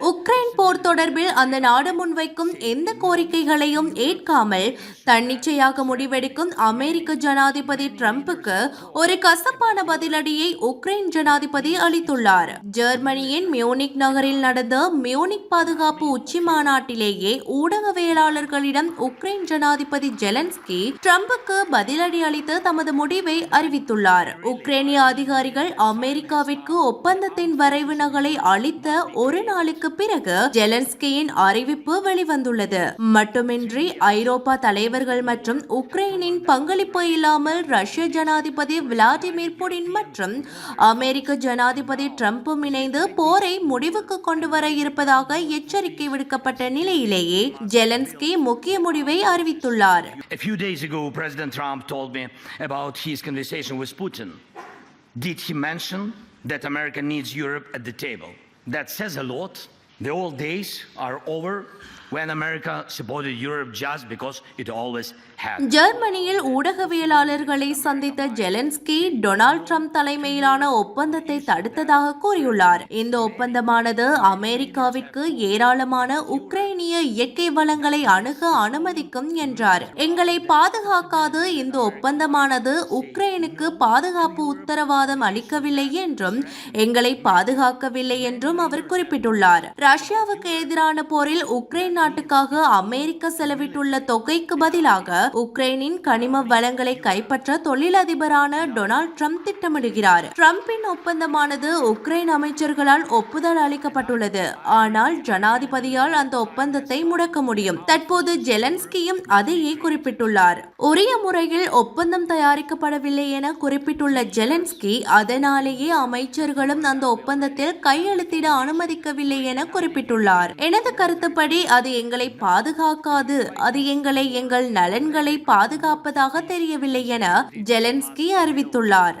Ukraine போர் தொடர்பில் அந்த நாடு முன்வைக்கும் எந்த கோரிக்கைகளையும் ஏற்காமல் தன்னிச்சையாக முடிவெடுக்கும் அமெரிக்க ஜனாதிபதி டிரம்புக்கு ஒரு கசப்பான பதிலடியை உக்ரைன் ஜனாதிபதி அளித்துள்ளார். ஜெர்மனியின் மியூனிக் நகரில் நடந்த மியூனிக் பாதுகாப்பு உச்சி மாநாட்டிலேயே ஊடகவியலாளர்களிடம் உக்ரைன் ஜனாதிபதி ஜெலன்ஸ்கி டிரம்புக்கு பதிலடி அளித்து தமது முடிவை அறிவித்துள்ளார். உக்ரைனிய அதிகாரிகள் அமெரிக்காவிற்கு ஒப்பந்தத்தின் வரைவு நகலை அளித்த ஒரு நாளுக்கு பிறகு ஜெலன்ஸ்கியின் அறிவிப்பு வெளிவந்துள்ளது மட்டுமின்றி ஐரோப்பா தலைவர்கள் மற்றும் உக்ரைனின் பங்களிப்பு இல்லாமல் ரஷ்ய ஜனாதிபதி விளாடிமிர் புடின் மற்றும் அமெரிக்க ஜனாதிபதி டிரம்பும் இணைந்து போரை முடிவுக்கு கொண்டு வர இருப்பதாக எச்சரிக்கை விடுக்கப்பட்ட நிலையிலேயே ஜெலன்ஸ்கி முக்கிய முடிவை அறிவித்துள்ளார் A few days ago, President Trump told me about his conversation with Putin. Did he mention that America needs Europe at the table? That says a lot. The old days are over when America supported Europe just because it always had. ஜெர்மனியில் ஊடகவியலாளர்களை சந்தித்த Zelensky Donald Trump தலைமையிலான ஒப்பந்தத்தை தடுத்ததாக கூறியுள்ளார். இந்த ஒப்பந்தமானது அமெரிக்காவிற்கு ஏராளமான உக்ரைனிய இயற்கை வளங்களை அணுக அனுமதிக்கும் என்றார். எங்களை பாதுகாக்காது இந்த ஒப்பந்தமானது உக்ரைனுக்கு பாதுகாப்பு உத்தரவாதம் அளிக்கவில்லை என்றும் எங்களை பாதுகாக்கவில்லை என்றும் அவர் குறிப்பிட்டுள்ளார். ரஷ்யாவுக்கு எதிரான போரில் உக்ரைன் நாட்டுக்காக அமெரிக்கா செலவிட்டுள்ள தொகைக்கு பதிலாக உக்ரைனின் கனிம வளங்களை கைப்பற்ற தொழிலதிபரான டொனால்ட் ட்ரம்ப் திட்டமிடுகிறார். ட்ரம்பின் ஒப்பந்தமானது உக்ரைன் அமைச்சர்களால் ஒப்புதல் அளிக்கப்பட்டுள்ளது. ஆனால் ஜனாதிபதியால் அந்த ஒப்பந்தத்தை முடக்க முடியும். தற்போது ஜெலன்ஸ்கியும் அதையே குறிப்பிட்டுள்ளார். உரிய முறையில் ஒப்பந்தம் தயாரிக்கப்படவில்லை என குறிப்பிட்டுள்ள ஜெலன்ஸ்கி அதனாலேயே அமைச்சர்களும் அந்த ஒப்பந்தத்தில் கையெழுத்திட அனுமதிக்கவில்லை என குறிப்பிட்டுள்ளார். எனது கருத்துப்படி அது எங்களை பாதுகாக்காது. அது எங்களை எங்கள் நலன்களை பாதுகாப்பதாக தெரியவில்லை என ஜெலன்ஸ்கி அறிவித்துள்ளார்.